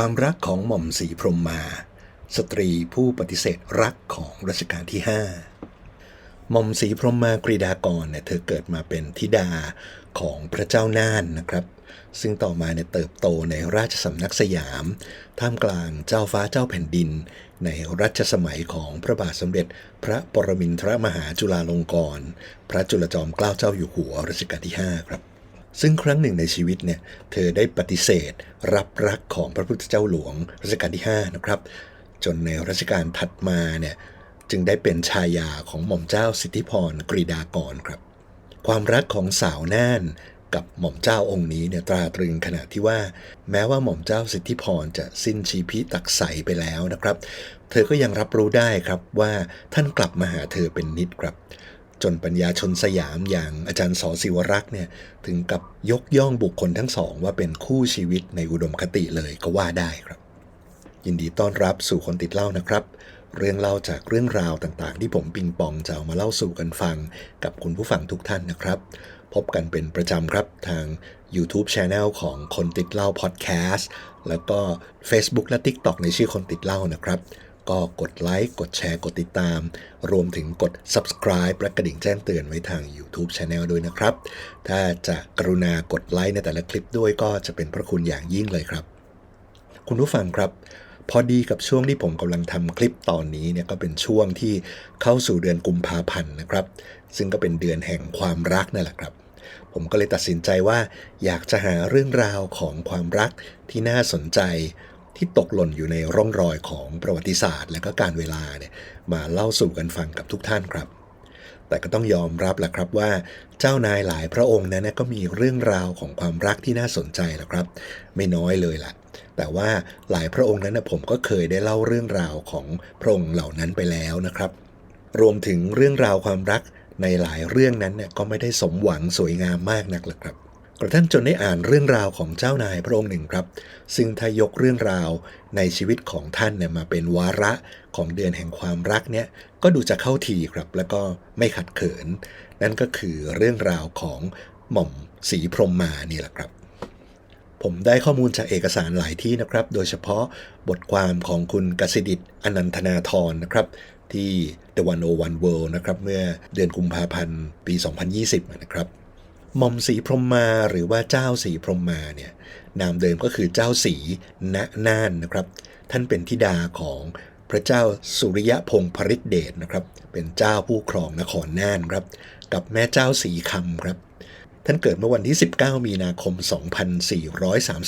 ความรักของหม่อมสีพรมมา สตรีผู้ปฏิเสธรักของรัชกาลที่ 5 หม่อมสีพรมมากรีดากรเนี่ยเธอเกิดมาเป็นธิดาของพระเจ้าน่านนะครับ ซึ่งต่อมาเนี่ยเติบโตในราชสำนักสยาม ท่ามกลางเจ้าฟ้าเจ้าแผ่นดิน ในรัชสมัยของพระบาทสมเด็จ พระปรมินทรมหาจุฬาลงกรณ์พระจุลจอมเกล้าเจ้าอยู่หัวรัชกาลที่ 5 ครับ ซึ่งครั้งหนึ่งในชีวิตเนี่ยเธอได้ปฏิเสธ รับรักของพระพุทธเจ้าหลวงรัชกาลที่ 5 นะครับ จนในรัชกาลถัดมาเนี่ยจึงได้เป็นชายาของหม่อมเจ้าสิทธิพรกรีดากรครับ ความรักของสาวน่านกับหม่อมเจ้าองค์นี้เนี่ยตราตรึงขณะที่ว่า แม้ว่าหม่อมเจ้าสิทธิพรจะสิ้นชีพิตักใสไปแล้วนะครับ เธอก็ยังรับรู้ได้ครับว่าท่านกลับมาหาเธอเป็นนิดครับ จนปัญญาชนสยามอย่างอาจารย์สอศิวรักษ์เนี่ยถึงกับยกย่องบุคคลทั้งสอง ว่าเป็นคู่ชีวิตในอุดมคติเลยก็ว่าได้ครับ ยินดีต้อนรับสู่คนติดเล่านะครับ เรื่องเล่าจากเรื่องราวต่างๆ ที่ผมปิงปองจะเอามาเล่าสู่กันฟัง กับคุณผู้ฟังทุกท่านนะครับ พบกันเป็นประจำครับทาง YouTube Channel ของคนติดเล่า Podcast แล้วก็ Facebook และ TikTok ในชื่อคนติดเล่านะครับ ก็กดไลค์กดแชร์กดติดตาม รวมถึงกด subscribe และกระดิ่งแจ้งเตือนไว้ทาง YouTube Channel ด้วยนะครับ ถ้าจะกรุณากดไลค์ในแต่ละคลิปด้วยก็จะเป็นพระคุณอย่างยิ่งเลยครับ คุณผู้ฟังครับพอดีกับช่วงที่ผมกำลังทำคลิปตอนนี้เนี่ยก็เป็นช่วงที่เข้าสู่เดือนกุมภาพันธ์นะครับ ซึ่งก็เป็นเดือนแห่งความรักนั่นแหละครับ ผมก็เลยตัดสินใจว่าอยากจะหาเรื่องราวของความรักที่น่าสนใจ ที่ตกหล่นอยู่ในร่องรอยของประวัติศาสตร์ และก็การเวลาเนี่ยมาเล่าสู่กันฟังกับทุกท่านครับ แต่ก็ต้องยอมรับแหละครับว่าเจ้านายหลายพระองค์นั้นก็มีเรื่องราวของความรักที่น่าสนใจแหละครับ ไม่น้อยเลยล่ะแต่ว่าหลายพระองค์นั้นผมก็เคยได้เล่าเรื่องราวของพระองค์เหล่านั้นไปแล้วนะครับ รวมถึงเรื่องราวความรักในหลายเรื่องนั้นเนี่ยก็ไม่ได้สมหวังสวยงามมากนักหรอกครับ กระทั่งจนได้อ่านเรื่องราวของเจ้านายพระองค์หนึ่งครับ ซึ่งถ้ายกเรื่องราวในชีวิตของท่านเนี่ยมาเป็นวาระของเดือนแห่งความรักเนี่ยก็ดูจะเข้าทีครับ แล้วก็ไม่ขัดเขิน นั่นก็คือเรื่องราวของหม่อมศรีพรมมานี่แหละครับ ผมได้ข้อมูลจากเอกสารหลายที่นะครับ โดยเฉพาะบทความของคุณกสิดิตอนันทนาธรนะครับที่ The 101 World นะครับเมื่อเดือนกุมภาพันธ์ปี 2020 นะครับ หม่อมสีพรหมมาหรือว่าเจ้าสีพรหมมาเนี่ยนามเดิมก็คือเจ้าสีณน่านนะครับ ท่านเป็นธิดาของพระเจ้าสุริยพงศ์พริตเดชนะครับ เป็นเจ้าผู้ครองนครน่านครับ กับแม่เจ้าสีคำครับ ท่านเกิดเมื่อวันที่ 19 มีนาคม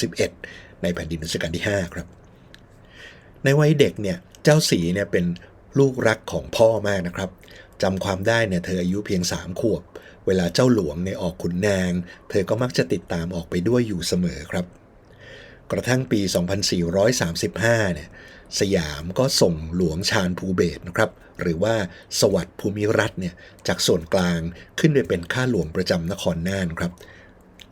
2431 ในแผ่นดินรัชกาลที่ 5 ครับ ในวัยเด็กเนี่ยเจ้าสีเนี่ยเป็นลูกรักของพ่อมากนะครับจำความได้เนี่ยเธออายุเพียง 3 ขวบ เวลาเจ้าหลวงเนี่ยออกขุนนาง เธอก็มักจะติดตามออกไปด้วยอยู่เสมอครับ กระทั่งปี 2435 เนี่ยสยามก็ส่งหลวงชาญภูเบศนะครับ หรือว่าสวัสดิ์ภูมิรัตน์เนี่ยจากส่วนกลางขึ้นไปเป็นข้าหลวงประจำนครน่านครับ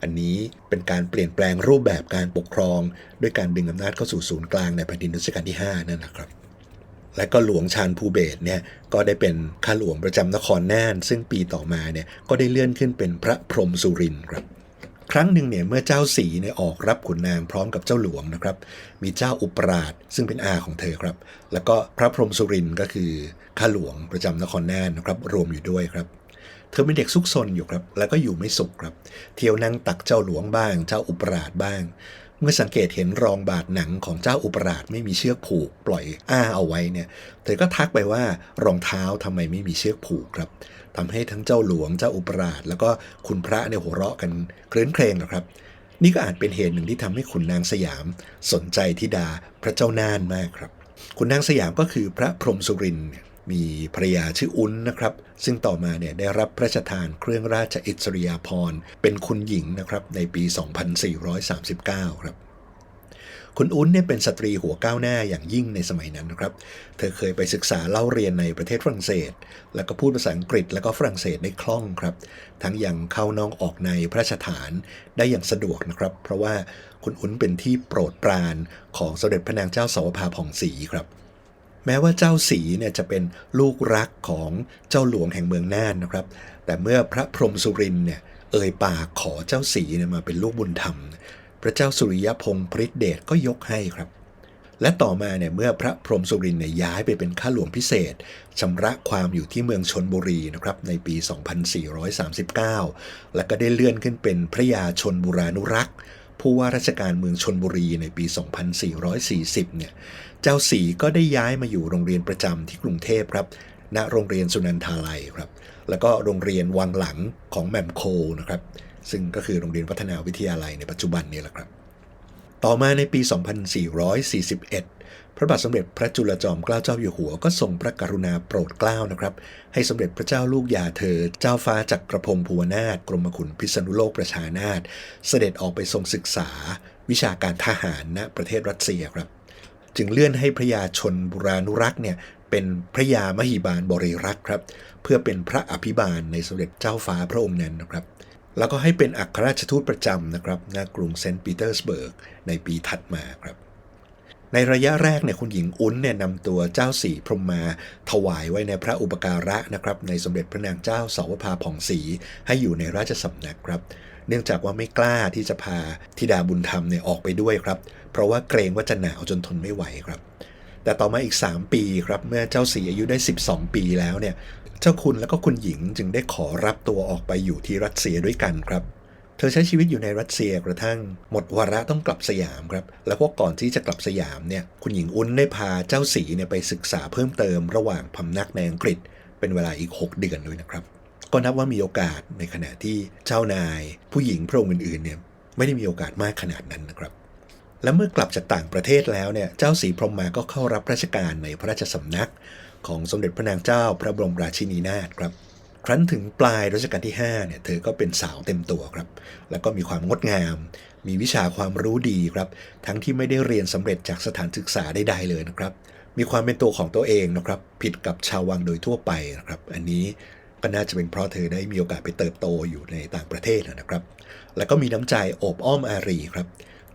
อันนี้เป็นการเปลี่ยนแปลงรูปแบบการปกครอง ด้วยการดึงอำนาจเข้าสู่ศูนย์กลางในแผ่นดินรัชกาลที่ 5 นั่นนะครับ และก็หลวงชาญภูเบศเนี่ยก็ได้เป็นข้าหลวงประจำนครน่าน ซึ่งปีต่อมาเนี่ยก็ได้เลื่อนขึ้นเป็นพระพรหมสุรินครับ ครั้งหนึ่งเนี่ยเมื่อเจ้าสีเนี่ยออกรับขุนนางพร้อมกับเจ้าหลวงนะครับ มีเจ้าอุปราชซึ่งเป็นอาของเธอครับ แล้วก็พระพรหมสุรินก็คือข้าหลวงประจำนครน่านนะครับรวมอยู่ด้วยครับเธอเป็นเด็กซุกซนอยู่ครับ แล้วก็อยู่ไม่สุขครับ เที่ยวนั่งตักเจ้าหลวงบ้าง เจ้าอุปราชบ้าง เมื่อสังเกตเห็นรองบาดหนังของเจ้าอุปราชไม่มีเชือกผูก ปล่อยอ้าเอาไว้เนี่ยเธอก็ทักไปว่ารองเท้าทำไมไม่มีเชือกผูกครับทำให้ทั้งเจ้าหลวงเจ้าอุปราช แล้วก็คุณพระเนี่ยหัวเราะกันเคลื้นเครงนะครับ นี่ก็อาจเป็นเหตุหนึ่งที่ทำให้ขุนนางสยาม สนใจธิดาพระเจ้าน่านมากครับขุนนางสยามก็คือพระพรหมสุรินทร์ มีภรรยาชื่ออุ้นนะครับ ซึ่งต่อมาเนี่ยได้รับพระราชทานเครื่องราชอิสริยาภรณ์เป็นคุณหญิงนะครับในปี 2439 ครับคุณอุ้นเนี่ยเป็นสตรีหัวก้าวหน้าอย่างยิ่งในสมัยนั้นนะครับ เธอเคยไปศึกษาเล่าเรียนในประเทศฝรั่งเศส แล้วก็พูดภาษาอังกฤษแล้วก็ฝรั่งเศสได้คล่องครับ ทั้งยังเข้านอกออกในพระราชฐานได้อย่างสะดวกนะครับ เพราะว่าคุณอุ้นเป็นที่โปรดปรานของสมเด็จพระนางเจ้าสาวภาผ่องศรีครับ แม้ว่าเจ้าสีเนี่ยจะเป็นลูกรักของเจ้าหลวงแห่งเมืองน่านนะครับ แต่เมื่อพระพรหมสุรินเนี่ยเอ่ยปากขอเจ้าสีเนี่ยมาเป็นลูกบุญธรรม พระเจ้าสุริยพงศ์พริตเดชก็ยกให้ครับและต่อมาเนี่ยเมื่อพระพรหมสุรินเนี่ยย้ายไปเป็นข้าหลวงพิเศษชำระความอยู่ที่เมืองชนบุรีนะครับในปี 2439 แล้วก็ได้เลื่อนขึ้นเป็นพระยาชนบุรานุรักษ์ ผู้ว่าราชการเมืองชนบุรีในปี 2440 เนี่ย จ้าสีก็ได้ย้ายมาอยู่โรงเรียนประจำที่กรุงเทพครับ ณ โรงเรียนสุนันทาลัยครับ แล้วก็โรงเรียนวังหลังของแมมโคนะครับ ซึ่งก็คือโรงเรียนพัฒนาวิทยาลัยในปัจจุบันนี้แหละครับ ต่อมาในปี 2441 พระบาทสมเด็จพระจุลจอมเกล้าเจ้าอยู่หัว ก็ทรงพระกรุณาโปรดเกล้านะครับ ให้สมเด็จพระเจ้าลูกยาเธอ เจ้าฟ้าจักรพงศ์ภูวนาถกรมขุนพิษณุโลกประชานาถเสด็จออกไปทรงศึกษา วิชาการทหารณประเทศรัสเซียครับ จึงเลื่อนให้พระยาชนบุรานุรักษ์เนี่ยเป็นพระยามหิบาลบริรักษ์ครับ เพื่อเป็นพระอภิบาลในสมเด็จเจ้าฟ้าพระองค์นั้นนะครับ แล้วก็ให้เป็นอัครราชทูตประจำนะครับณกรุงเซนต์ปีเตอร์สเบิร์กในปีถัดมาครับ ในระยะแรกเนี่ยคุณหญิงอุ้นเนี่ยนำตัวเจ้าสีพรหมมาถวายไว้ในพระอุปการะนะครับ ในสมเด็จพระนางเจ้าสาวภาผ่องศรีให้อยู่ในราชสำนักครับ เนื่องจากว่าไม่กล้าที่จะพาธิดาบุญธรรมเนี่ยออกไปด้วยครับ เพราะว่าเกรงว่าจะหนาวจนทนไม่ไหวครับ แต่ต่อมาอีก 3 ปีครับเมื่อเจ้าสีอายุได้ 12 ปีแล้วเนี่ยเจ้าคุณและก็คุณหญิงจึงได้ขอรับตัวออกไปอยู่ที่รัสเซียด้วยกันครับเธอใช้ชีวิตอยู่ในรัสเซียกระทั่งหมดวาระต้องกลับสยามครับ แล้วพวกก่อนที่จะกลับสยามเนี่ยคุณหญิงอุ้นได้พาเจ้าสีเนี่ยไปศึกษาเพิ่มเติมระหว่างพำนักในอังกฤษ เป็นเวลาอีก 6 เดือนด้วยนะครับ ก็นับว่ามีโอกาสในขณะที่เจ้านายผู้หญิงพระองค์อื่นๆเนี่ยไม่ได้มีโอกาสมากขนาดนั้นนะครับ และเมื่อกลับจากต่างประเทศแล้วเนี่ยเจ้าสีพรหมมาก็เข้ารับราชการในพระราชสำนัก ของสมเด็จพระนางเจ้าพระบรมราชินีนาถครับ ครั้นถึงปลายรัชกาลที่5เนี่ยเธอก็เป็นสาวเต็มตัวครับ แล้วก็มีความงดงาม มีวิชาความรู้ดีครับ ทั้งที่ไม่ได้เรียนสำเร็จจากสถานศึกษาใดๆเลยนะครับมีความเป็นตัวของตัวเองนะครับ ผิดกับชาววังโดยทั่วไปนะครับ อันนี้ ก็น่าจะเป็นเพราะเธอได้มีโอกาสไปเติบโตอยู่ในต่างประเทศนะครับ แล้วก็มีน้ำใจโอบอ้อมอารีครับ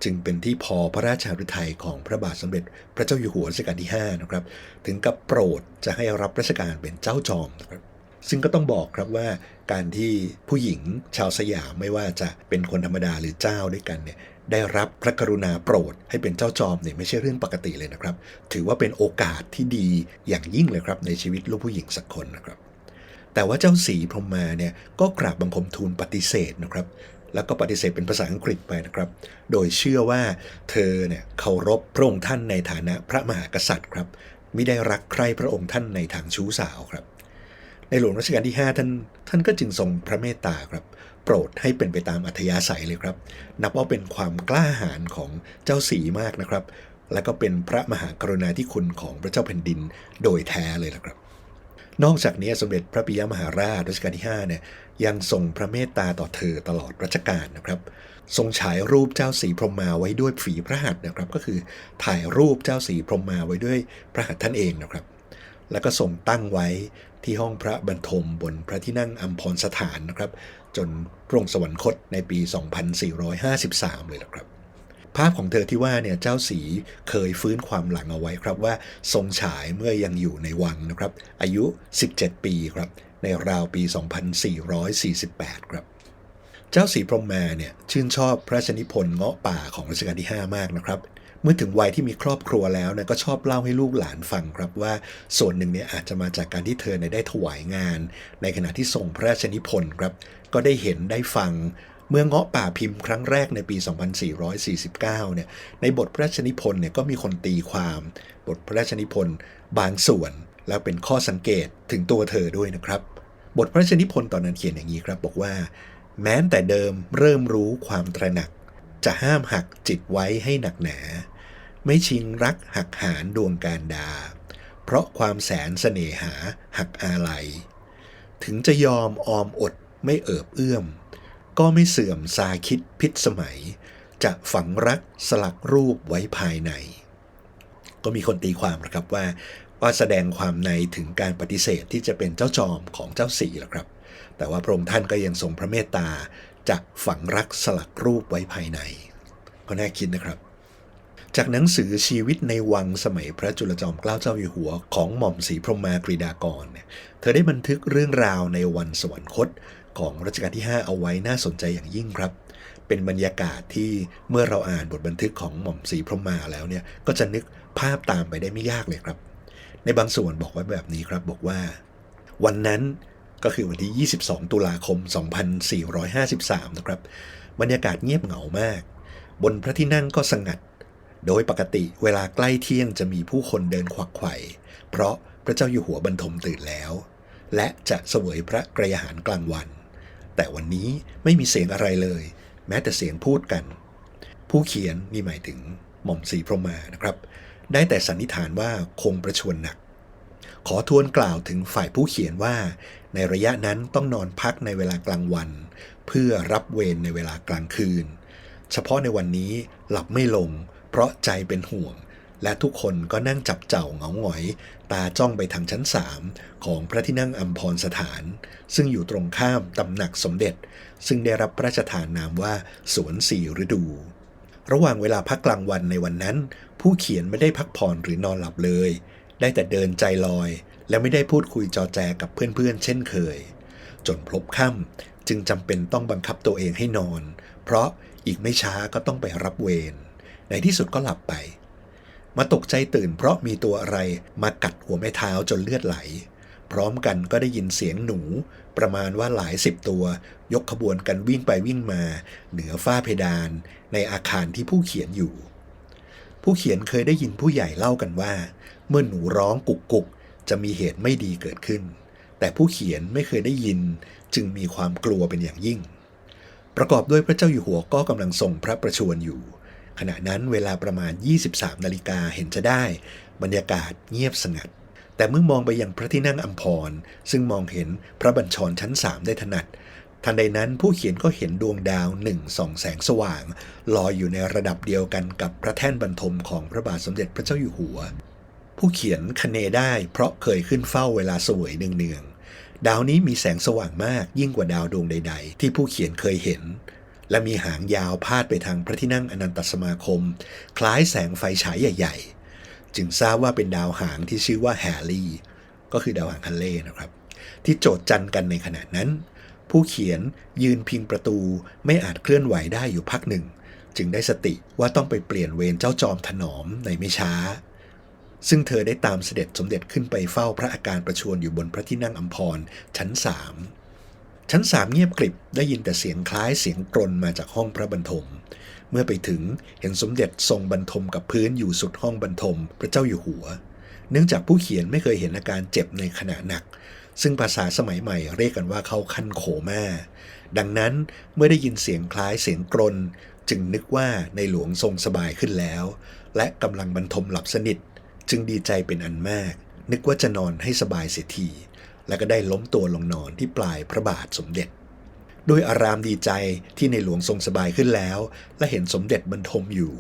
จึงเป็นที่พอพระราชาฤทัยของพระบาทสมเด็จ พระเจ้าอยู่หัวรัชกาลที่5นะครับ ถึงกับโปรดจะให้รับราชการเป็นเจ้าจอมนะครับซึ่งก็ต้องบอกครับว่าการที่ผู้หญิงชาวสยามไม่ว่าจะเป็นคนธรรมดาหรือเจ้าด้วยกันเนี่ยได้รับพระกรุณาโปรดให้เป็นเจ้าจอมเนี่ยไม่ใช่เรื่องปกติเลยนะครับ ถือว่าเป็นโอกาสที่ดีอย่างยิ่งเลยครับในชีวิตลูกผู้หญิงสักคนนะครับ แต่ว่าเจ้าสีพรหมมาเนี่ยก็กราบบังคมทูลปฏิเสธนะครับ แล้วก็ปฏิเสธเป็นภาษาอังกฤษไปนะครับ โดยเชื่อว่าเธอเนี่ยเคารพพระองค์ท่านในฐานะพระมหากษัตริย์ครับไม่ได้รักใคร่พระองค์ท่านในทางชู้สาวครับ ในหลวงรัชกาลที่ 5 ท่านท่านก็จึงทรงพระเมตตาครับโปรดให้เป็นไปตามอัธยาศัยเลยครับ นับว่าเป็นความกล้าหาญของเจ้าสีมากนะครับ และก็เป็นพระมหากรุณาธิคุณของพระเจ้าแผ่นดินโดยแท้เลยนะครับ นอกจากนี้สมเด็จพระปิยมหาราชรัชกาลที่5เนี่ยยังทรงพระเมตตาต่อเธอตลอดรัชกาลนะครับ ทรงฉายรูปเจ้าสีพรหมมาไว้ด้วยฝีพระหัตถ์นะครับ ก็คือถ่ายรูปเจ้าสีพรหมมาไว้ด้วยพระหัตถ์ท่านเองนะครับ แล้วก็ทรงตั้งไว้ที่ห้องพระบรรทมบนพระที่นั่งอัมพรสถานนะครับ จนพระองค์สวรรคตในปี 2453 เลยนะครับ ภาพของเธอที่ว่าเนี่ยเจ้าสีเคยฟื้นความหลังเอาไว้ครับว่าทรงฉายเมื่อยังอยู่ในวังนะครับ อายุ 17 ปีครับ ในราวปี 2448 ครับเจ้าสีพรหมมาเนี่ยชื่นชอบพระชนิพนธ์เงาะป่าของรัชกาลที่ 5 มากนะครับ เมื่อถึงวัยที่มีครอบครัวแล้วนี่ยก็ชอบเล่าให้ลูกหลานฟังครับว่าส่วนหนึ่งเนี่ยอาจจะมาจากการที่เธอเนี่ยได้ถวายงาน ในขณะที่ส่งพระราชนิพนธ์ครับก็ได้เห็นได้ฟัง เมื่อเงาะป่าพิมพ์ครั้งแรกในปี 2449 เนี่ย ในบทพระราชนิพนธ์เนี่ยก็มีคนตีความ บทพระราชนิพนธ์บางส่วน แล้วเป็นข้อสังเกตถึงตัวเธอด้วยนะครับ บทพระราชนิพนธ์ตอนนั้นเขียนอย่างนี้ครับ บอกว่า แม้แต่เดิมเริ่มรู้ความตระหนัก จะห้ามหักจิตไว้ให้หนักหนา ไม่ชิงรักหักหานดวงการดา เพราะความแสนเสน่หาหักอาลัย ถึงจะยอมออมอดไม่เอิบเอื้อม ก็ไม่เสื่อมซาคิดพิษสมัย จะฝังรักสลักรูปไว้ภายใน ก็มีคนตีความนะครับว่า ว่าแสดงความในถึงการปฏิเสธที่จะเป็นเจ้าจอมของเจ้าสีแหละครับ แต่ว่าพระองค์ท่านก็ยังทรงพระเมตตาจะฝังรักสลักรูปไว้ภายใน ก็น่าคิดนะครับ จากหนังสือชีวิตในวังสมัยพระจุลจอมเกล้าเจ้าอยู่หัวของหม่อมศรีพรหมากรีดากรเนี่ยเธอได้บันทึกเรื่องราวในวันสวรรคต ของรัชกาลที่ 5 เอาไว้น่าสนใจอย่างยิ่งครับ เป็นบรรยากาศที่เมื่อเราอ่านบทบันทึกของหม่อมศรีพรหมมาแล้วเนี่ยก็จะนึกภาพตามไปได้ไม่ยากเลยครับ ในบางส่วนบอกไว้แบบนี้ครับบอกว่า วันนั้นก็คือวันที่ 22 ตุลาคม 2453 นะครับ บรรยากาศเงียบเหงามาก บนพระที่นั่งก็สงัด โดยปกติเวลาใกล้เที่ยงจะมีผู้คนเดินขวักไขว่เพราะพระเจ้าอยู่หัวบรรทมตื่นแล้ว และจะเสวยพระกรยาหารกลางวัน แต่วันนี้ไม่มีเสียงอะไรเลย แม้แต่เสียงพูดกัน ผู้เขียนนี่หมายถึงหม่อมศรีพรหมานะครับ ได้แต่สันนิษฐานว่าคงประชวรหนัก ขอทวนกล่าวถึงฝ่ายผู้เขียนว่า ในระยะนั้นต้องนอนพักในเวลากลางวัน เพื่อรับเวรในเวลากลางคืน เฉพาะในวันนี้หลับไม่ลง เพราะใจเป็นห่วง และทุกคนก็นั่งจับเจ้าเงาหงอย ตาจ้องไปทางชั้นสามของพระที่นั่งอัมพรสถาน ซึ่งอยู่ตรงข้ามตำหนักสมเด็จ ซึ่งได้รับพระราชทานนามว่าสวนสี่ฤดู ระหว่างเวลาพักกลางวันในวันนั้น ผู้เขียนไม่ได้พักผ่อนหรือนอนหลับเลย ได้แต่เดินใจลอย และไม่ได้พูดคุยจอแจกับเพื่อนๆเช่นเคย จนพลบค่ำจึงจำเป็นต้องบังคับตัวเองให้นอน เพราะอีกไม่ช้าก็ต้องไปรับเวรในที่สุดก็หลับไป มาตกใจตื่นเพราะมีตัวอะไรมากัดหัวแม่เท้าจนเลือดไหล พร้อมกันก็ได้ยินเสียงหนู ประมาณว่าหลายสิบตัว ยกขบวนกันวิ่งไปวิ่งมา เหนือฝ้าเพดาน ในอาคารที่ผู้เขียนอยู่ ผู้เขียนเคยได้ยินผู้ใหญ่เล่ากันว่า เมื่อหนูร้องกุกกุกจะมีเหตุไม่ดีเกิดขึ้น แต่ผู้เขียนไม่เคยได้ยิน จึงมีความกลัวเป็นอย่างยิ่ง ประกอบด้วยพระเจ้าอยู่หัวก็กำลังทรงพระประชวรอยู่ ขณะนั้นเวลาประมาณ 23 นาฬิกาเห็นจะได้ บรรยากาศเงียบสงัด แต่เมื่อมองไปยังพระที่นั่งอัมพร ซึ่งมองเห็นพระบัญชรชั้นสามได้ถนัด ทันใดนั้นผู้เขียนก็เห็นดวงดาวหนึ่งส่องแสงสว่าง ลอยอยู่ในระดับเดียวกันกับพระแท่นบรรทมของพระบาทสมเด็จพระเจ้าอยู่หัว ผู้เขียนคเนได้เพราะเคยขึ้นเฝ้าเวลาสวยเนืองๆดาวนี้มีแสงสว่างมากยิ่งกว่าดาวดวงใด ๆ ที่ผู้เขียนเคยเห็น และมีหางยาวพาดไปทางพระที่นั่งอนันตสมาคม คล้ายแสงไฟฉายใหญ่ ๆ จึงทราบว่าเป็นดาวหางที่ชื่อว่าแฮร์รี่ ก็คือดาวหางฮันเล่นะครับ ที่โจดจันกันในขณะนั้น ผู้เขียนยืนพิงประตูไม่อาจเคลื่อนไหวได้อยู่พักหนึ่ง จึงได้สติว่าต้องไปเปลี่ยนเวรเจ้าจอมถนอมในไม่ช้า ซึ่งเธอได้ตามเสด็จสมเด็จขึ้นไปเฝ้าพระอาการประชวรอยู่บนพระที่นั่งอัมพรชั้นสาม ชั้นสามเงียบกริบได้ยินแต่เสียงคล้ายเสียงกรนมาจากห้องพระบรรทม เมื่อไปถึงเห็นสมเด็จทรงบรรทมกับพื้นอยู่สุดห้องบรรทม พระเจ้าอยู่หัว เนื่องจากผู้เขียนไม่เคยเห็นอาการเจ็บในขณะหนัก ซึ่งภาษาสมัยใหม่เรียกกันว่าเข้าขั้นโคม่าดังนั้นเมื่อได้ยินเสียงคล้ายเสียงกรน จึงนึกว่าในหลวงทรงสบายขึ้นแล้ว และกำลังบรรทมหลับสนิท จึงดีใจเป็นอันมาก นึกว่าจะนอนให้สบายเสียที และก็ได้ล้มตัวลงนอนที่ปลายพระบาทสมเด็จ โดยอารามดีใจที่ในหลวงทรงสบายขึ้นแล้ว และเห็นสมเด็จบรรทมอยู่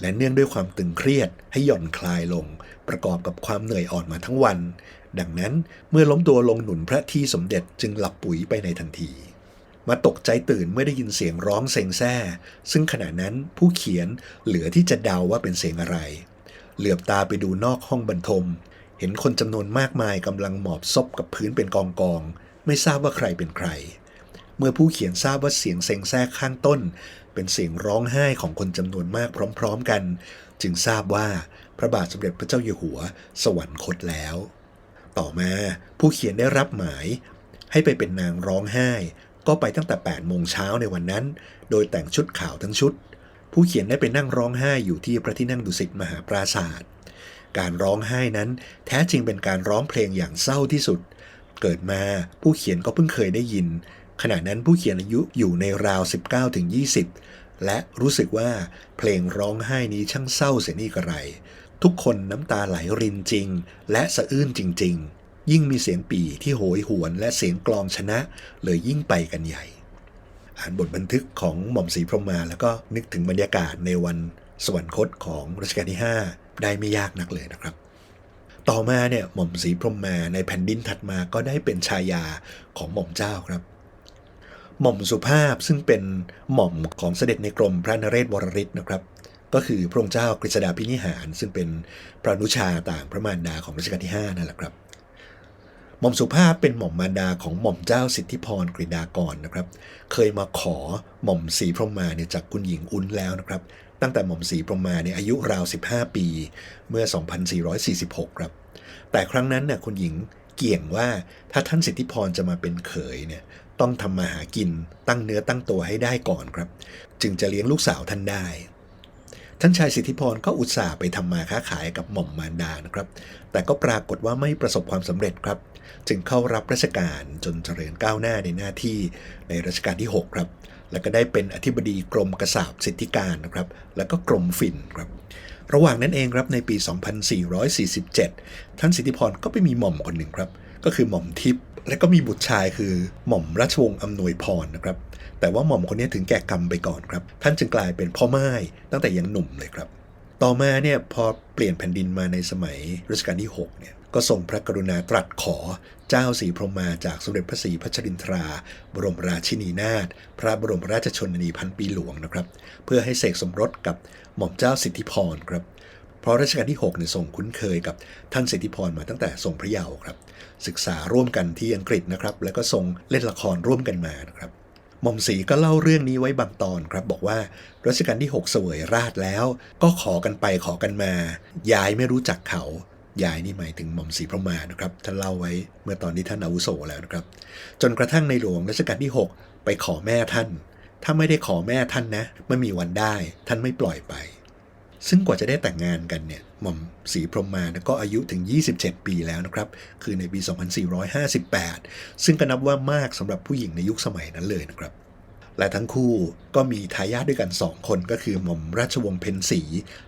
และเนื่องด้วยความตึงเครียดให้หย่อนคลายลง ประกอบกับความเหนื่อยอ่อนมาทั้งวัน ดังนั้นเมื่อล้มตัวลงหนุนพระที่สมเด็จจึงหลับปุ๋ยไปในทันที มาตกใจตื่นเมื่อได้ยินเสียงร้องเซ็งแซ่ซึ่งขณะนั้นผู้เขียนเหลือที่จะเดาว่าเป็นเสียงอะไร เหลือบตาไปดูนอกห้องบรรทม เห็นคนจำนวนมากมายกำลังหมอบซบกับพื้นเป็นกองกองๆไม่ทราบว่าใครเป็นใคร เมื่อผู้เขียนทราบว่าเสียงเซ็งแซ่ข้างต้น เป็นเสียงร้องไห้ของคนจำนวนมากพร้อม ๆกัน จึงทราบว่าพระบาทสมเด็จพระเจ้าอยู่หัว สวรรคตแล้ว ต่อมาผู้เขียนได้รับหมาย ให้ไปเป็นนางร้องไห้ ก็ไปตั้งแต่8โมงเช้าในวันนั้น โดยแต่งชุดขาวทั้งชุด ผู้เขียนได้ไปนั่งร้องไห้อยู่ที่พระที่นั่งดุสิตมหาปราศาสตร์ การร้องไห้นั้น แท้จริงเป็นการร้องเพลงอย่างเศร้าที่สุด เกิดมาผู้เขียนก็เพิ่งเคยได้ยิน ขณะนั้นผู้เขียนอายุอยู่ในราว 19ถึง20 และรู้สึกว่าเพลงร้องไห้นี้ช่างเศร้าเสียนี่กระไร ทุกคนน้ำตาไหลรินจริง และสะอื้นจริง ๆ ยิ่งมีเสียงปี่ที่โหยหวนและเสียงกลองชนะ เลยยิ่งไปกันใหญ่ อ่านบทบันทึกของหม่อมศรีพรหมมาแล้วก็นึกถึงบรรยากาศในวัน สวรรคตของรัชกาลที่ 5 ได้ไม่ยากนักเลยนะครับ ต่อมาเนี่ยหม่อมศรีพรหมมาในแผ่นดินถัดมาก็ได้เป็นชายาของหม่อมเจ้าครับ หม่อมสุภาพซึ่งเป็นหม่อมของเสด็จในกรมพระนเรศวรริศนะครับ ก็คือพระองค์เจ้ากฤษดาพินิหาร ซึ่งเป็นพระนุชาต่างพระมารดาของรัชกาลที่5นั่นแหละครับหม่อมสุภาพเป็นหม่อมมารดาของหม่อมเจ้าสิทธิพรกฤษดากรนะครับ เคยมาขอหม่อมศรีพรหมมาเนี่ยจากคุณหญิงอุ้นแล้วนะครับ ตั้งแต่หม่อมศรีพรหมมาเนี่ยอายุราว 15 ปีเมื่อ 2446 ครับ แต่ครั้งนั้นเนี่ยคุณหญิงเกี่ยงว่าถ้าท่านสิทธิพรจะมาเป็นเขยเนี่ยต้องทำมาหากินตั้งเนื้อตั้งตัวให้ได้ก่อนครับ จึงจะเลี้ยงลูกสาวท่านได้ ท่านชายสิทธิพรก็อุตส่าห์ไปทำมาค้าขายกับหม่อมมารดานะครับ แต่ก็ปรากฏว่าไม่ประสบความสำเร็จครับ จึงเข้ารับราชการจนเจริญก้าวหน้าในหน้าที่ในรัชกาลที่ 6 ครับ แล้วก็ได้เป็นอธิบดีกรมกษาปสิทธิการนะครับ แล้วก็กรมฝิ่นครับ ระหว่างนั้นเองครับในปี 2447 ท่านสิทธิพรก็ไปมีหม่อมคนหนึ่งครับ ก็คือหม่อมทิพย์และก็มีบุตรชายคือหม่อมราชวงศ์อำนวยพรนะครับ แต่ว่าหม่อมคนนี้ถึงแก่กรรมไปก่อนครับ ท่านจึงกลายเป็นพ่อไม้ตั้งแต่ยังหนุ่มเลยครับ ต่อมาเนี่ยพอเปลี่ยนแผ่นดินมาในสมัยรัชกาลที่6เนี่ย ก็ทรงพระกรุณาตรัสขอเจ้าสีพรหมาจากสมเด็จพระศรีพัชรินทรา บรมราชินีนาถพระบรมราชชนนีพันปีหลวงนะครับ เพื่อให้เสกสมรสกับหม่อมเจ้าสิทธิพรครับเพราะรัชกาลที่6เนี่ยทรงคุ้นเคยกับท่านสิทธิพรมาตั้งแต่ทรงพระเยาว์ครับ ศึกษาร่วมกันที่อังกฤษนะครับ แล้วก็ทรงเล่นละครร่วมกันมานะครับหม่อมศรีก็เล่าเรื่องนี้ไว้บางตอนครับ บอกว่ารัชกาลที่ 6 เสวยราชแล้ว ก็ขอกันไปขอกันมา ยายไม่รู้จักเขา ยายนี่หมายถึงหม่อมศรีพระมานะครับท่านเล่าไว้เมื่อตอนที่ท่านอาวุโสแล้วนะครับ จนกระทั่งในหลวงรัชกาลที่ 6 ไปขอแม่ท่าน ถ้าไม่ได้ขอแม่ท่านนะไม่มีวันได้ท่านไม่ปล่อยไป ซึ่งกว่าจะได้แต่งงานกันเนี่ยหม่อมศรีพรหมมาก็อายุถึง 27 ปีแล้วนะครับ คือในปี 2458 ซึ่งก็นับว่ามากสำหรับผู้หญิงในยุคสมัยนั้นเลยนะครับและทั้งคู่ก็มีทายาทด้วยกัน 2 คนก็คือหม่อมราชวงศ์เพ็ญศรี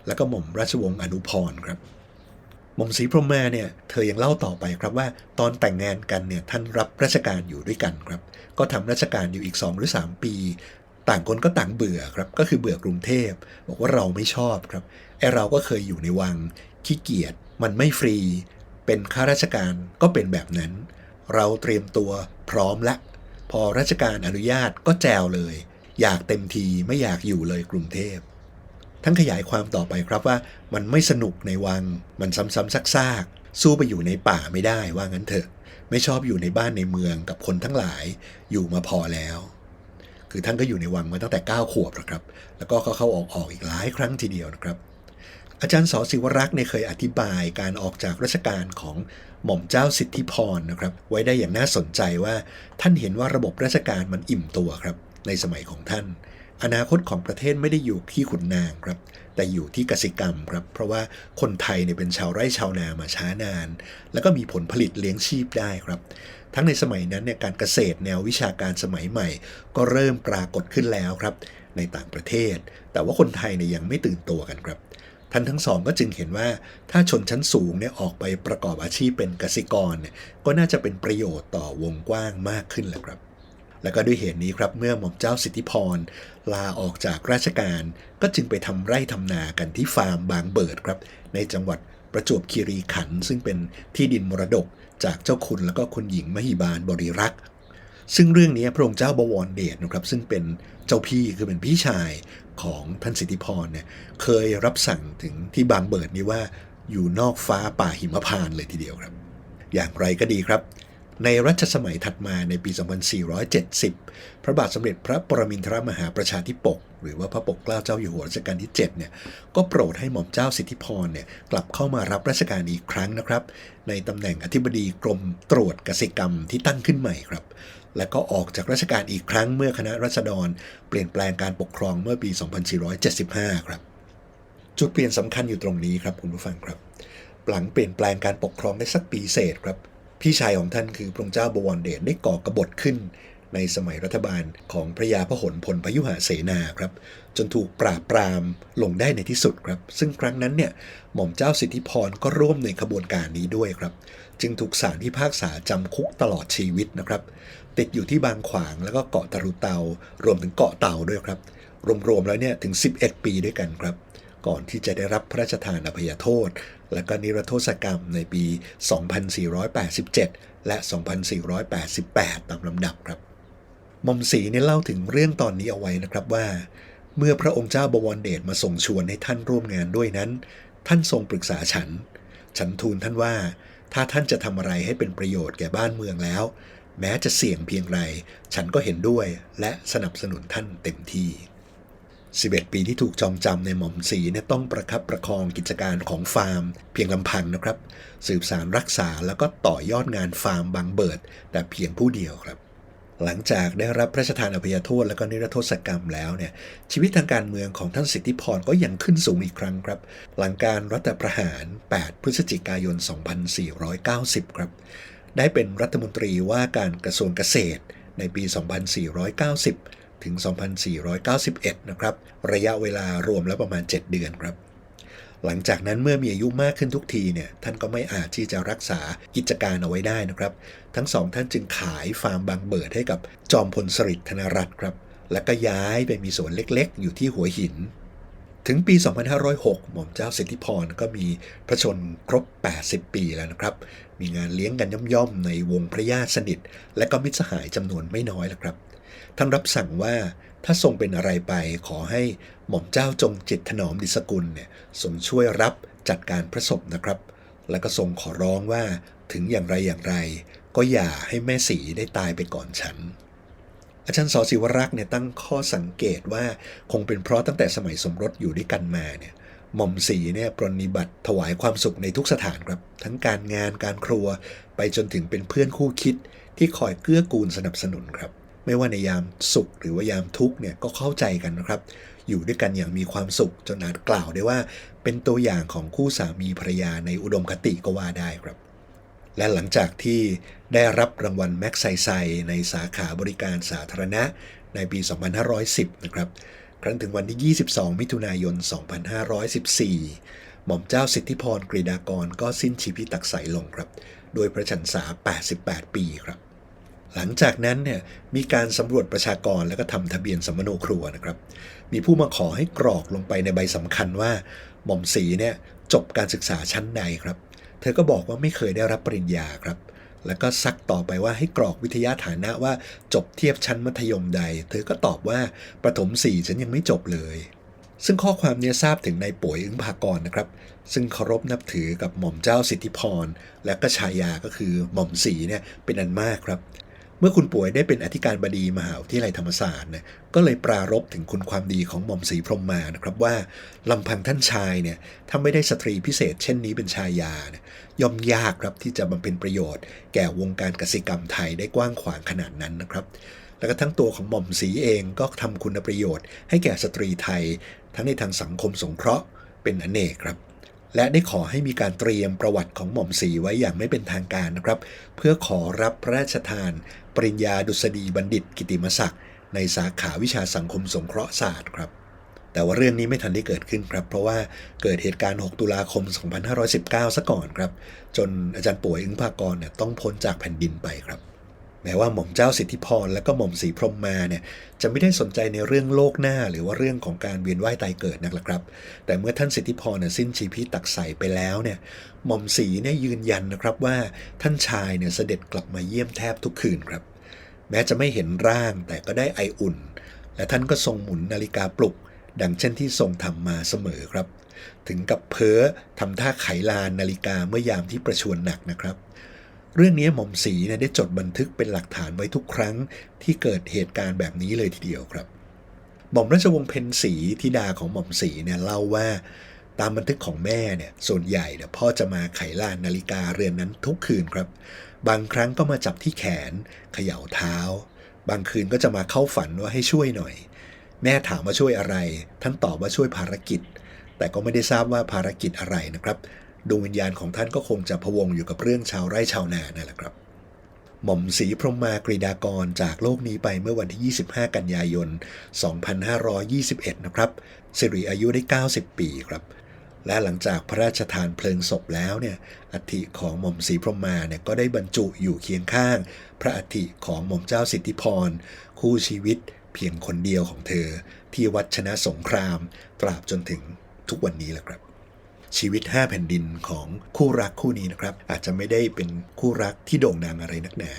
และก็หม่อมราชวงศ์อนุพรครับ หม่อมศรีพรหมมาเนี่ยเธอยังเล่าต่อไปครับว่าตอนแต่งงานกันเนี่ยท่านรับราชการอยู่ด้วยกันครับ ก็ทำราชการอยู่อีก 2 หรือ 3 ปี ต่างคนก็ต่างเบื่อครับ ก็คือเบื่อกรุงเทพ บอกว่าเราไม่ชอบครับไอเราก็เคยอยู่ในวังขี้เกียจมันไม่ฟรี เป็นข้าราชการก็เป็นแบบนั้น เราเตรียมตัวพร้อมละ พอราชการอนุญาตก็แจวเลย อยากเต็มทีไม่อยากอยู่เลยกรุงเทพ ทั้งขยายความต่อไปครับว่ามันไม่สนุกในวัง มันซ้ำๆซากๆ สู้ไปอยู่ในป่าไม่ได้ว่างั้นเถอะ ไม่ชอบอยู่ในบ้านในเมืองกับคนทั้งหลายอยู่มาพอแล้ว คือท่านก็อยู่ในวังมาตั้งแต่ 9 ขวบแล้วครับ แล้วก็เข้าเข้าออกออกอีกหลายครั้งทีเดียวนะครับอาจารย์สอศิวรักษ์เนี่ยเคยอธิบายการออกจากราชการของหม่อมเจ้าสิทธิพรนะครับ ไว้ได้อย่างน่าสนใจว่าท่านเห็นว่าระบบราชการมันอิ่มตัวครับ ในสมัยของท่าน อนาคตของประเทศไม่ได้อยู่ที่ขุนนางครับ แต่อยู่ที่กสิกรรมครับ เพราะว่าคนไทยเนี่ยเป็นชาวไร่ชาวนามาช้านาน แล้วก็มีผลผลิตเลี้ยงชีพได้ครับ ทั้งในสมัยนั้นเนี่ยการเกษตรแนววิชาการสมัยใหม่ ก็เริ่มปรากฏขึ้นแล้วครับ ในต่างประเทศ แต่ว่าคนไทยเนี่ยยังไม่ตื่นตัวกันครับท่านทั้งสองก็จึงเห็นว่าถ้าชนชั้นสูงเนี่ยออกไปประกอบอาชีพเป็นเกษตรกรเนี่ยก็น่าจะเป็นประโยชน์ต่อวงกว้างมากขึ้นแหละครับ และก็ด้วยเหตุนี้ครับเมื่อหม่อมเจ้าสิทธิพร ลาออกจากราชการ ก็จึงไปทำไร่ทำนากันที่ฟาร์มบางเบิดครับ ในจังหวัดประจวบคีรีขันธ์ซึ่งเป็นที่ดินมรดกจากเจ้าคุณแล้วก็คุณหญิงมหิบาลบริรักษ์ซึ่งเรื่องนี้พระองค์เจ้าบวรเดชนะครับ ซึ่งเป็นเจ้าพี่คือเป็นพี่ชายของท่านสิทธิพรเนี่ยเคยรับสั่งถึงที่บางเบิดนี้ว่าอยู่นอกฟ้าป่าหิมพานต์เลยทีเดียวครับ อย่างไรก็ดีครับ ในรัชสมัยถัดมาในปี 2470 พระบาทสมเด็จพระปรมินทรมหาประชาธิปก หรือว่าพระปกเกล้าเจ้าอยู่หัวรัชกาลที่7เนี่ย ก็โปรดให้หม่อมเจ้าสิทธิพรเนี่ยกลับเข้ามารับราชการอีกครั้งนะครับ ในตำแหน่งอธิบดีกรมตรวจกษตรกรรมที่ตั้งขึ้นใหม่ครับ และก็ออกจากราชการอีกครั้งเมื่อคณะรัษฎร เปลี่ยนแปลงการปกครองเมื่อปี 2475 ครับ จุดเปลี่ยนสำคัญอยู่ตรงนี้ครับคุณผู้ฟังครับ หลังเปลี่ยนแปลงการปกครองได้สักปีเศษครับ พี่ชายของท่านคือพระองค์เจ้าบวรเดชได้ก่อกบฏขึ้น ในสมัยรัฐบาลของพระยาพหลพลพยุหเสนาครับ จนถูกปราบปรามลงได้ในที่สุดครับ ซึ่งครั้งนั้นเนี่ยหม่อมเจ้าสิทธิพรก็ร่วมในขบวนการนี้ด้วยครับ จึงถูกศาลพิพากษาจำคุกตลอดชีวิตนะครับ ติดอยู่ที่บางขวางแล้วก็เกาะตะรุเตา รวมถึงเกาะเต่าด้วยครับ รวมๆแล้วเนี่ยถึง 11 ปีด้วยกันครับ ก่อนที่จะได้รับพระราชทานอภัยโทษ และก็นิรโทษกรรมในปี 2487 และ 2488 ตามลำดับครับหม่อมศรีเนี่ยเล่าถึงเรื่องตอนนี้เอาไว้นะครับว่า เมื่อพระองค์เจ้าบวรเดชมาส่งชวนให้ท่านร่วมงานด้วยนั้น ท่านทรงปรึกษาฉัน ฉันทูลท่านว่า ถ้าท่านจะทำอะไรให้เป็นประโยชน์แก่บ้านเมืองแล้ว แม้จะเสี่ยงเพียงไร ฉันก็เห็นด้วยและสนับสนุนท่านเต็มที่ 11 ปีที่ถูกจองจำในหม่อมสีเนี่ยต้องประคับประคองกิจการของฟาร์ม เพียงลำพังนะครับ สืบสารรักษาแล้วก็ต่อยอดงานฟาร์มบางเบิด แต่เพียงผู้เดียวครับ หลังจากได้รับพระราชทานอภัยโทษและก็นิรโทษกรรมแล้วเนี่ยชีวิตทางการเมืองของท่านสิทธิพรก็ยังขึ้นสูงอีกครั้งครับ หลังการรัฐประหาร 8 พฤศจิกายน 2490 ครับ ได้เป็นรัฐมนตรีว่าการกระทรวงเกษตรในปี 2490 ถึง 2491 นะครับ ระยะเวลารวมแล้วประมาณ 7 เดือนครับ หลังจากนั้นเมื่อมีอายุมากขึ้นทุกทีเนี่ย ท่านก็ไม่อาจที่จะรักษากิจการเอาไว้ได้นะครับ ทั้งสองท่านจึงขายฟาร์มบางเบิดให้กับจอมพลสฤษดิ์ธนรัตน์ครับ แล้วก็ย้ายไปมีสวนเล็กๆ อยู่ที่หัวหิน ถึงปี 2506 หม่อมเจ้าสิทธิพรก็มีพระชนครบ 80 ปีแล้วนะครับ มีงานเลี้ยงกันย่อมๆในวงพระญาติสนิท และก็มิตรสหายจำนวนไม่น้อยแล้วครับ ท่านรับสั่งว่าถ้าทรงเป็นอะไรไปขอให้หม่อมเจ้าจงจิตถนอมดิสกุลเนี่ยทรงช่วยรับจัดการพระศพนะครับ แล้วก็ทรงขอร้องว่าถึงอย่างไรอย่างไร ก็อย่าให้แม่สีได้ตายไปก่อนฉัน อาจารย์สอศิวรักษ์เนี่ยตั้งข้อสังเกตว่าคงเป็นเพราะตั้งแต่สมัยสมรสอยู่ด้วยกันมาเนี่ยหม่อมสีเนี่ยปรนนิบัติถวายความสุขในทุกสถานครับ ทั้งการงานการครัว ไปจนถึงเป็นเพื่อนคู่คิดที่คอยเกื้อกูลสนับสนุนครับ ไม่ว่าในยามสุขหรือว่ายามทุกข์เนี่ยก็เข้าใจกันนะครับ อยู่ด้วยกันอย่างมีความสุขจนอาจกล่าวได้ว่า เป็นตัวอย่างของคู่สามีภรรยาในอุดมคติก็ว่าได้ครับ และหลังจากที่ได้รับรางวัลแม็กไซไซในสาขาบริการสาธารณะในปี 2510 นะครับครั้งถึงวันที่ 22 มิถุนายน 2514 หม่อมเจ้าสิทธิพรกรีดากรก็สิ้นชีวิตตักใสลงครับ โดยพระชันษา 88 ปีครับ หลังจากนั้นเนี่ยมีการสำรวจประชากรแล้วก็ทำทะเบียนสมโนครัวนะครับ มีผู้มาขอให้กรอกลงไปในใบสำคัญว่า หม่อมสีเนี่ยจบการศึกษาชั้นใดครับ เธอก็บอกว่าไม่เคยได้รับปริญญาครับ แล้วก็ซักต่อไปว่าให้กรอกวิทยาฐานะว่าจบเทียบชั้นมัธยมใด เธอก็ตอบว่าประถมสี่ฉันยังไม่จบเลยซึ่งข้อความนี้ทราบถึงนายป่วยอึ้งภากรนะครับ ซึ่งเคารพนับถือกับหม่อมเจ้าสิทธิพร และก็ชายาก็คือหม่อมสีเนี่ยเป็นอันมากครับ เมื่อคุณป่วยได้เป็นอธิการบดีมหาวิทยาลัยธรรมศาสตร์เนี่ยก็เลยปรารบถึงคุณความดีของหม่อมศรีพรหมมานะครับว่าลำพังท่านชายเนี่ยถ้าไม่ได้สตรีพิเศษ เช่นนี้เป็นชายาเนี่ยย่อมยากครับที่จะบำเพ็ญประโยชน์ แก่วงการกสิกรรมไทยได้กว้างขวางขนาดนั้นนะครับ แล้วก็ทั้งตัวของหม่อมศรีเองก็ทำคุณประโยชน์ ให้แก่สตรีไทย ทั้งในทางสังคมสงเคราะห์เป็นอเนกครับ และได้ขอให้มีการเตรียมประวัติของหม่อมศรีไว้อย่างไม่เป็นทางการนะครับ เพื่อขอรับพระราชทาน ปริญญาดุษฎีบัณฑิตกิติมศักดิ์ในสาขาวิชาสังคมสงเคราะห์ศาสตร์ครับแต่ว่าเรื่องนี้ไม่ทันได้เกิดขึ้นครับ เพราะว่าเกิดเหตุการณ์ 6 ตุลาคม 2519 ซะก่อนครับ จนอาจารย์ป่วยอึ้งภากรเนี่ยต้องพ้นจากแผ่นดินไปครับ แม้ว่าหม่อมเจ้าสิทธิพรและก็หม่อมศรีพรหมมาเนี่ยจะไม่ได้สนใจในเรื่องโลกหน้า หรือว่าเรื่องของการเวียนว่ายตายเกิดนักละครับ แต่เมื่อท่านสิทธิพรเนี่ยสิ้นชีวิตตักใสไปแล้วเนี่ยหม่อมศรีเนี่ยยืนยันนะครับว่าท่านชายเนี่ยเสด็จกลับมาเยี่ยมแทบทุกคืนครับ แม้จะไม่เห็นร่างแต่ก็ได้ไออุ่น และท่านก็ทรงหมุนนาฬิกาปลุก ดังเช่นที่ทรงทำมาเสมอครับ ถึงกับเพ้อทำท่าไขลานนาฬิกาเมื่อยามที่ประชวรหนักนะครับ เรื่องนี้หม่อมศรีเนี่ยได้จดบันทึกเป็นหลักฐานไว้ทุกครั้งที่เกิดเหตุการณ์แบบนี้เลยทีเดียวครับ หม่อมราชวงศ์เพ็ญศรีธิดาของหม่อมศรีเนี่ยเล่าว่าตามบันทึกของแม่เนี่ยส่วนใหญ่เนี่ยพ่อจะมาไขลานนาฬิกาเรือนนั้นทุกคืนครับ บางครั้งก็มาจับที่แขนเขย่าเท้า บางคืนก็จะมาเข้าฝันว่าให้ช่วยหน่อย แม่ถามว่าช่วยอะไร ท่านตอบว่าช่วยภารกิจ แต่ก็ไม่ได้ทราบว่าภารกิจอะไรนะครับ ดวงวิญญาณของท่านก็คงจะพะวงอยู่กับเรื่องชาวไร่ชาวนานั่นแหละครับ หม่อมศรีพรหมมากรีดากรจากโลกนี้ไปเมื่อวันที่ 25 กันยายน 2521 นะครับสิริอายุได้ 90 ปีครับ และหลังจากพระราชทานเพลิงศพแล้วเนี่ยอัฐิของหม่อมศรีพรหมมาเนี่ยก็ได้บรรจุอยู่เคียงข้าง พระอัฐิของหม่อมเจ้าสิทธิพร คู่ชีวิตเพียงคนเดียวของเธอ ที่วัดชนะสงคราม ตราบจนถึงทุกวันนี้แหละครับ ชีวิต 5 แผ่นดินของคู่รักคู่นี้นะครับ อาจจะไม่ได้เป็นคู่รักที่โด่งดังอะไรนักหนา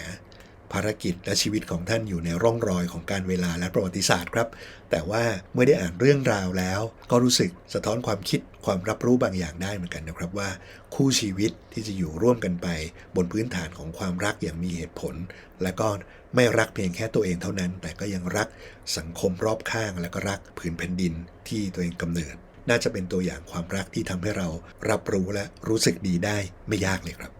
ภารกิจและชีวิตของท่านอยู่ในร่องรอยของการเวลาและประวัติศาสตร์ครับ แต่ว่าเมื่อได้อ่านเรื่องราวแล้ว ก็รู้สึกสะท้อนความคิดความรับรู้บางอย่างได้เหมือนกันนะครับว่า คู่ชีวิตที่จะอยู่ร่วมกันไป บนพื้นฐานของความรักอย่างมีเหตุผล และก็ไม่รักเพียงแค่ตัวเองเท่านั้น แต่ก็ยังรักสังคมรอบข้างและก็รักผืนแผ่นดินที่ตัวเองกำเนิด น่าจะเป็นตัวอย่างความรักที่ทำให้เรารับรู้และรู้สึกดีได้ไม่ยากเลยครับ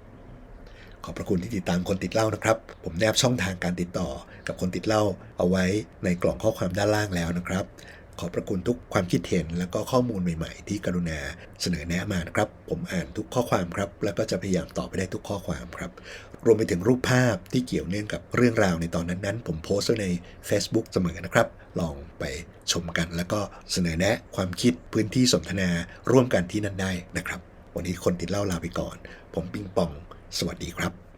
ขอบพระคุณที่ติดตามคนติดเล่านะครับ ผมแนบช่องทางการติดต่อกับคนติดเล่าเอาไว้ในกล่องข้อความด้านล่างแล้วนะครับ ขอบพระคุณทุกความคิดเห็น และก็ข้อมูลใหม่ๆ ที่กรุณาเสนอแนะมานะครับ ผมอ่านทุกข้อความครับ แล้วก็จะพยายามตอบไปได้ทุกข้อความครับ รวมไปถึงรูปภาพที่เกี่ยวเนื่องกับเรื่องราวในตอนนั้นๆ ผมโพสต์ไว้ใน Facebook เสมอนะครับ ลองไปชมกัน แล้วก็เสนอแนะความคิดพื้นที่สนทนาร่วมกันที่นั่นได้นะครับ วันนี้คนติดเล่าลาไปก่อน ผมปิงปอง สวัสดีครับ